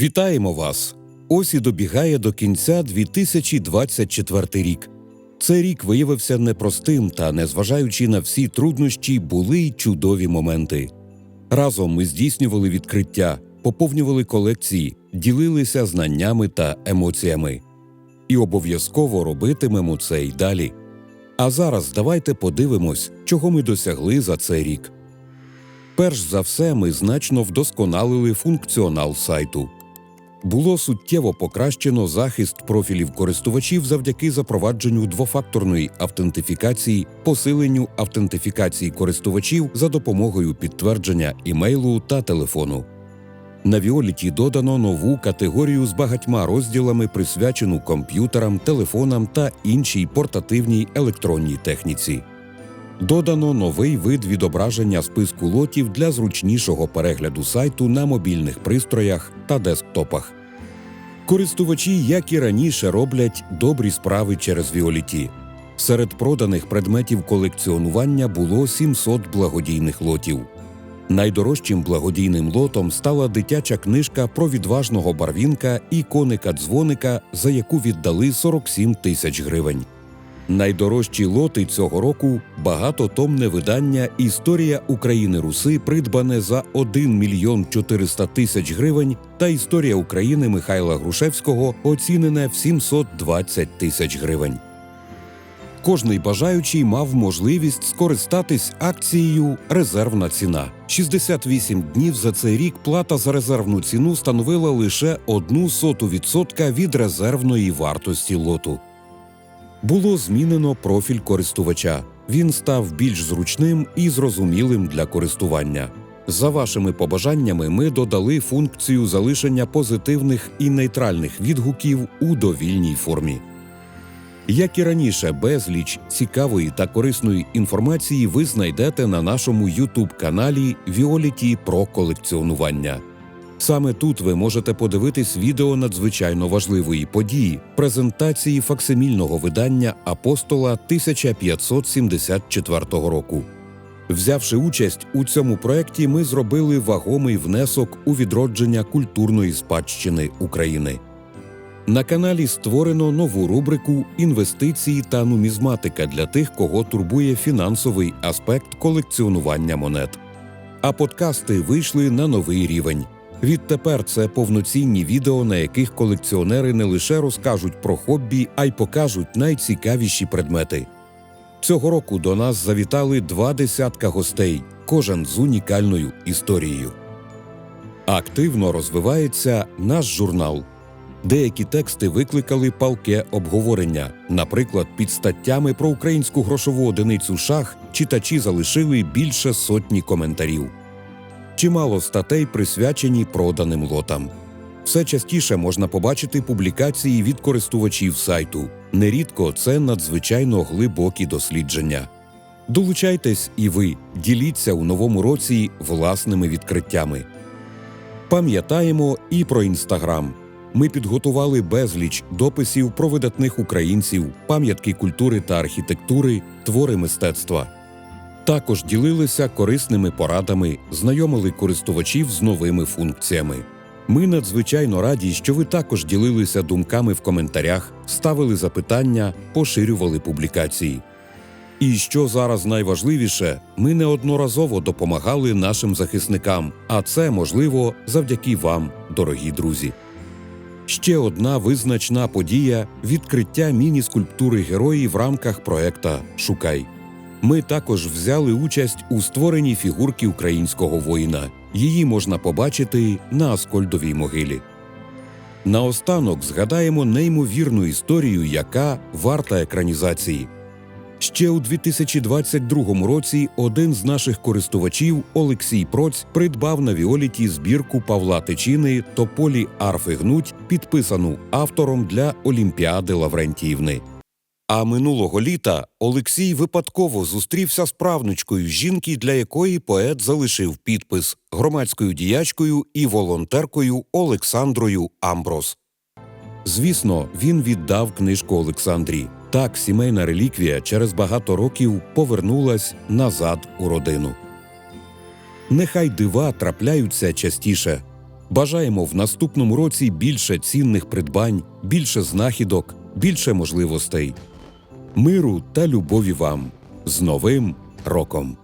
Вітаємо вас! Ось і добігає до кінця 2024 рік. Цей рік виявився непростим та, незважаючи на всі труднощі, були й чудові моменти. Разом ми здійснювали відкриття, поповнювали колекції, ділилися знаннями та емоціями. І обов'язково робитимемо це й далі. А зараз давайте подивимось, чого ми досягли за цей рік. Перш за все, ми значно вдосконалили функціонал сайту. Було суттєво покращено захист профілів користувачів завдяки запровадженню двофакторної автентифікації, посиленню автентифікації користувачів за допомогою підтвердження імейлу та телефону. На Віоліті додано нову категорію з багатьма розділами, присвячену комп'ютерам, телефонам та іншій портативній електронній техніці. Додано новий вид відображення списку лотів для зручнішого перегляду сайту на мобільних пристроях та десктопах. Користувачі, як і раніше, роблять добрі справи через Віоліті. Серед проданих предметів колекціонування було 700 благодійних лотів. Найдорожчим благодійним лотом стала дитяча книжка про відважного барвінка і коника дзвоника, за яку віддали 47 тисяч гривень. Найдорожчі лоти цього року багатотомне видання Історія України Руси, придбане за 1 мільйон 400 тисяч гривень, та Історія України Михайла Грушевського, оцінене в 720 тисяч гривень. Кожний бажаючий мав можливість скористатись акцією Резервна ціна. 68 днів за цей рік плата за резервну ціну становила лише одну соту відсотка від резервної вартості лоту. Було змінено профіль користувача. Він став більш зручним і зрозумілим для користування. За вашими побажаннями ми додали функцію залишення позитивних і нейтральних відгуків у довільній формі. Як і раніше, безліч цікавої та корисної інформації ви знайдете на нашому youtube каналі Віоліті про колекціонування. Саме тут ви можете подивитись відео надзвичайно важливої події презентації факсимільного видання апостола 1574 року. Взявши участь у цьому проєкті, ми зробили вагомий внесок у відродження культурної спадщини України. На каналі створено нову рубрику Інвестиції та нумізматика для тих, кого турбує фінансовий аспект колекціонування монет. А подкасти вийшли на новий рівень. Відтепер це повноцінні відео, на яких колекціонери не лише розкажуть про хобі, а й покажуть найцікавіші предмети. Цього року до нас завітали два десятка гостей, кожен з унікальною історією. Активно розвивається наш журнал. Деякі тексти викликали палке обговорення. Наприклад, під статтями про українську грошову одиницю шах читачі залишили більше сотні коментарів. Чимало статей присвячені проданим лотам. Все частіше можна побачити публікації від користувачів сайту. Нерідко це надзвичайно глибокі дослідження. Долучайтесь і ви, діліться у новому році власними відкриттями. Пам'ятаємо і про інстаграм. Ми підготували безліч дописів про видатних українців, пам'ятки культури та архітектури, твори мистецтва. Також ділилися корисними порадами, знайомили користувачів з новими функціями. Ми надзвичайно раді, що ви також ділилися думками в коментарях, ставили запитання, поширювали публікації. І що зараз найважливіше, ми неодноразово допомагали нашим захисникам, а це можливо завдяки вам, дорогі друзі. Ще одна визначна подія відкриття міні-скульптури героїв в рамках проекта Шукай. Ми також взяли участь у створенні фігурки українського воїна. Її можна побачити на Аскольдовій могилі. Наостанок згадаємо неймовірну історію, яка варта екранізації. Ще у 2022 році один з наших користувачів Олексій Проць придбав на Віоліті збірку Павла Тичини Тополі арфи гнуть, підписану автором для Олімпіади Лаврентіївни. А минулого літа Олексій випадково зустрівся з правнучкою жінки, для якої поет залишив підпис громадською діячкою і волонтеркою Олександрою Амброс. Звісно, він віддав книжку Олександрі. Так сімейна реліквія через багато років повернулась назад у родину. Нехай дива трапляються частіше. Бажаємо в наступному році більше цінних придбань, більше знахідок, більше можливостей. Миру та любові вам з Новим роком!